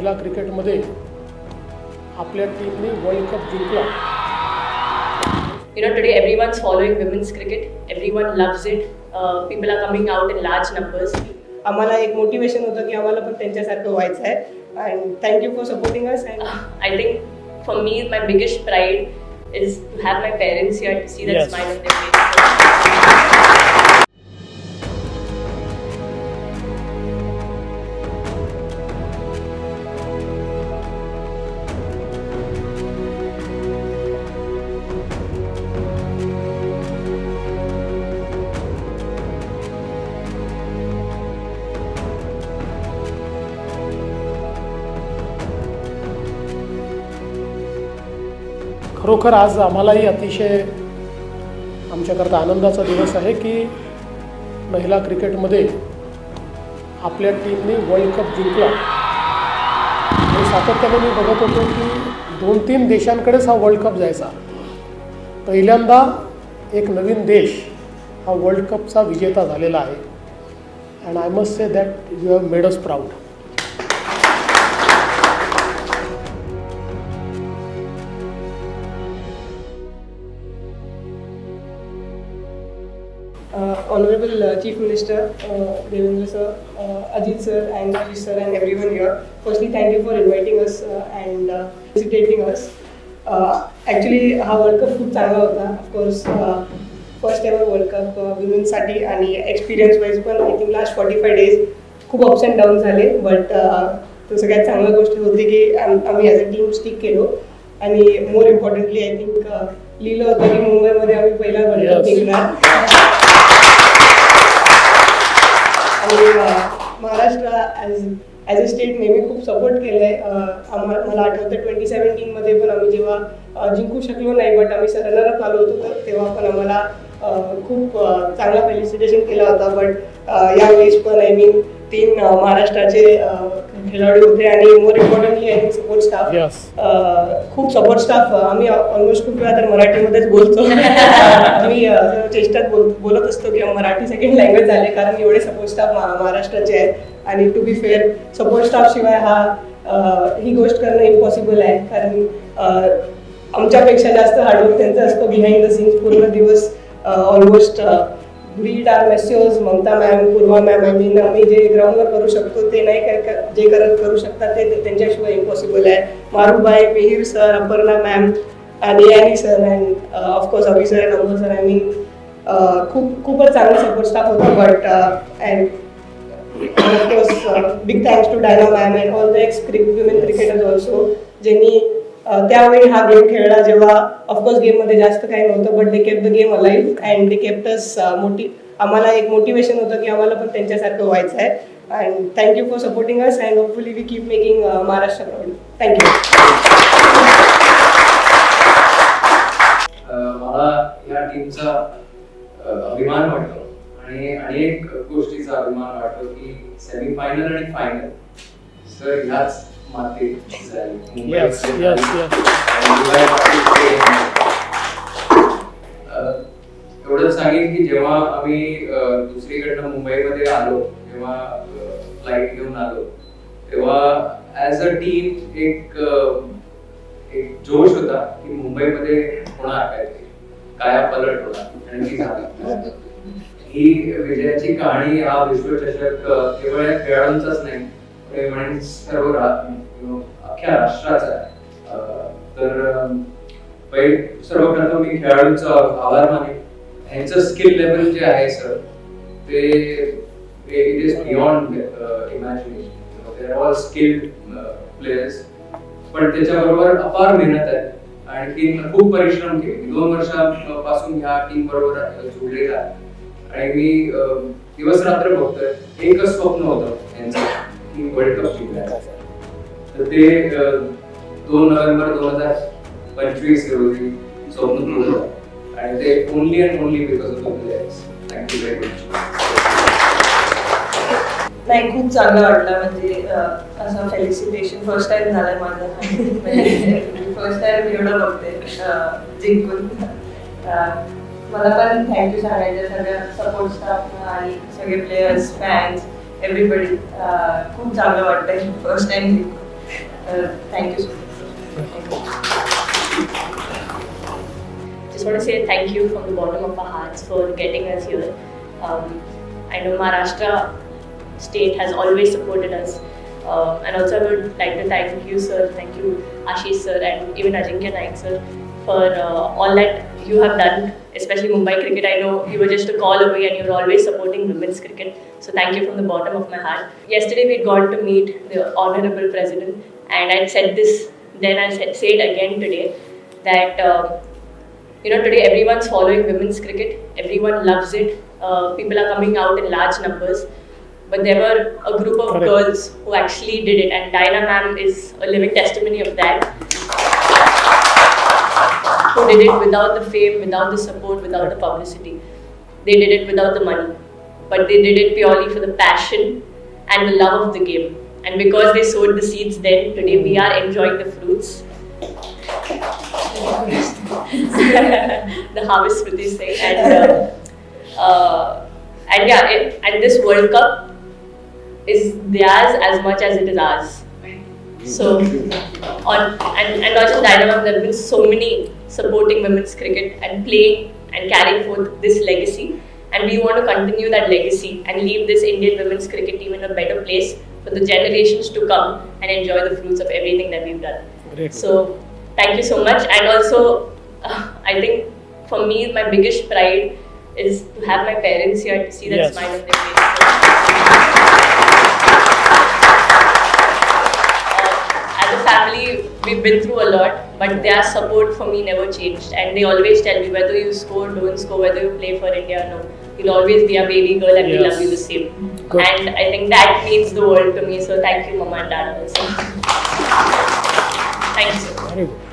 महिला क्रिकेटमध्ये आपल्या टीमने वर्ल्ड कप जिंकला You know, today everyone's following women's cricket. Everyone loves it. Uh, people are coming out in large numbers. आम्हाला एक मोटिवेशन होतं की आम्हाला पण त्यांच्यासारखं व्हायचं आहे and thank you for supporting us and I think for me, my biggest pride is to have my parents here to see that Yes. smile on their faces. खरोखर आज आम्हालाही अतिशय आमच्याकरता आनंदाचा दिवस आहे की महिला क्रिकेटमध्ये आपल्या टीमने वर्ल्ड कप जिंकला. आणि सातत्याने मी बघत होतो की दोन तीन देशांकडेच हा वर्ल्ड कप जायचा. पहिल्यांदा एक नवीन देश हा वर्ल्ड कपचा विजेता झालेला आहे. And I must say that you have made us proud Honorable Chief Minister Devendra sir, Ajit sir, and Rajesh sir, and everyone here. Firstly, thank you for inviting us and visitating us. Actually, हा world cup खूप चांगला होता of course first ever world cup विमेन्ससाठी आणि experience wise पण I think last forty five days खूप ups and down झाले but तो सगळ्यात चांगली गोष्ट होती की आम- आम्ही ॲज अ टीम स्टिक केलो आणि मोर इम्पॉर्टंटली आय थिंक लिहिलं होतं की मुंबईमध्ये आम्ही पहिला वर्ल्ड कप. जिंकणार आणि Maharashtra as as a state नेहमी खूप सपोर्ट केलं आहे आम्हाला मला आठवतं ट्वेंटी सेवन्टीनमध्ये पण आम्ही जेव्हा जिंकू शकलो नाही बट आम्ही रनरअप आलो होतो तर तेव्हा पण आम्हाला खूप चांगला फेलिसिटेशन केला होता. बट यावेळेस पण आय मीन तीन महाराष्ट्राचे खेळाडू होते आणि more importantly I think support staff. खूप सपोर्ट स्टाफ आम्ही ऑलमोस्ट खूप वेळा तर मराठीमध्येच बोलतो. आम्ही चेष्टात बोल बोलत असतो की मराठी सेकंड लँग्वेज झाले कारण एवढे सपोर्ट स्टाफ महाराष्ट्राचे आहेत. आणि to be fair support staff शिवाय हा ही गोष्ट करणं इम्पॉसिबल आहे. कारण आमच्यापेक्षा जास्त हार्डवर्क त्यांचं असतं बिहाइंड द सीन्स पूर्ण दिवस almost are masseuses Mamata ma'am Purva ma'am I mean आम्ही जे ग्राउंडवर करू शकतो ते नाही काय जे करत करू शकतात ते त्यांच्याशिवाय इम्पॉसिबल आहे. मारुबाई मिहीर सर अपर्णा मॅम आणि Yani sir and of course Abhi sir and Amol sir I mean खूप खूपच चांगला सपोर्ट स्टाफ होता but and of course big thanks to Diana ma'am and all the ex women cricketers also ज्यांनी त्यावेळी हा game खेळला जेव्हा of course गेममध्ये जास्त काही नव्हतं but they kept the game alive and they kept मोठी आम्हाला एक मोटिवेशन होतं की आम्हाला पण त्यांच्यासारखं व्हायचं आहे. And thank you for supporting us and hopefully we keep making Maharashtra proud thank you मला या टीमचा अभिमान वाटतो. आणि आणि एक गोष्टीचा अभिमान वाटतो की सेमीफायनल आणि फायनल सर ह्याच Yes, yes, yes. ते- एवढं सांगेन की जेव्हा आम्ही दुसरीकडनं मुंबईमध्ये आलो तेव्हा फ्लाईट घेऊन आलो तेव्हा ॲज अ टीम एक एक जोश होता की मुंबईमध्ये होणार काहीतरी काया पलट होणार आणि ती झाली. ही विजयाची कहाणी हा विश्वचषक केवळ खेळाडूंचाच नाही सर्व रा- you know, अख्ख्या राष्ट्राचा आहे. तर पहिले सर्वप्रथम मी खेळाडूंचा आभार मानेन. ह्यांचं स्किल लेवल जे आहे सर ते it is beyond imagination they all skilled players पण त्याच्याबरोबर अपार मेहनत आहे. आणखी खूप परिश्रम केले. दोन वर्षापासून ह्या टीम बरोबर जोडलेला आहे. आणि मी दिवस रात्र बघतोय. एकच स्वप्न होतं त्यांचं की वर्ल्ड कप जिंकायचं. तर ते दोन नोव्हेंबर दोन हजार पंचवीस रोजी स्वप्न पूर्ण आणि ते only and only because of thank you very much नाही खूप चांगलं वाटलं. म्हणजे असं फेलिसिटेशन फर्स्ट टाइम झालंय माझं. फर्स्ट टाइम एवढं बघते जिंकून. मला पण थँक्यू सांगायचं सगळ्या सपोर्ट स्टाफ आणि सगळे प्लेयर्स फॅन्स एव्हरीबडी खूप चांगलं वाटतंय. फर्स्ट टाइम जिंकून. Uh, thank you so. Just want to say thank you from the bottom of our hearts for getting us here. Um, I know Maharashtra state has always supported us. Um, and also I would like to thank you, sir, thank you, Ashish, sir, and even Ajinkya Naik, sir, for uh, all that you have done, especially Mumbai cricket. I know you were just a call away and you were always supporting women's cricket. So thank you from the bottom of my heart. Yesterday we got to meet the Honorable President and I said this then, I'll say say it again today that. Um, you know today everyone's following women's cricket. Everyone loves it. Uh, people are coming out in large numbers. But there were a group of Correct. girls who actually did it. And Diana ma'am is a living testimony of that. Who did it without the fame without the support without the publicity. They did it without the money. But they did it purely for the passion and the love of the game and because they sowed the seeds then today we are enjoying the fruits. The harvest fruit is saying and uh, uh, and yeah it, and this world cup is theirs as much as it is ours. So on and, and not just Dynamo, there have been so many supporting women's cricket and playing and carrying forth this legacy. And we want to continue that legacy and leave this Indian women's cricket team in a better place for the generations to come and enjoy the fruits of everything that we've done. Great. So thank you so much. And also, uh, I think for me, my biggest pride is to have my parents here to see that Yes. smile on their faces. Uh, as a family, we've been through a lot, but their support for me never changed. And they always tell me whether you score, don't score, whether you play for India or no, you'll always be a baby girl and we love you the same. Good. And I think that means the world to me. So thank you, Mama and Dad also. Thank you.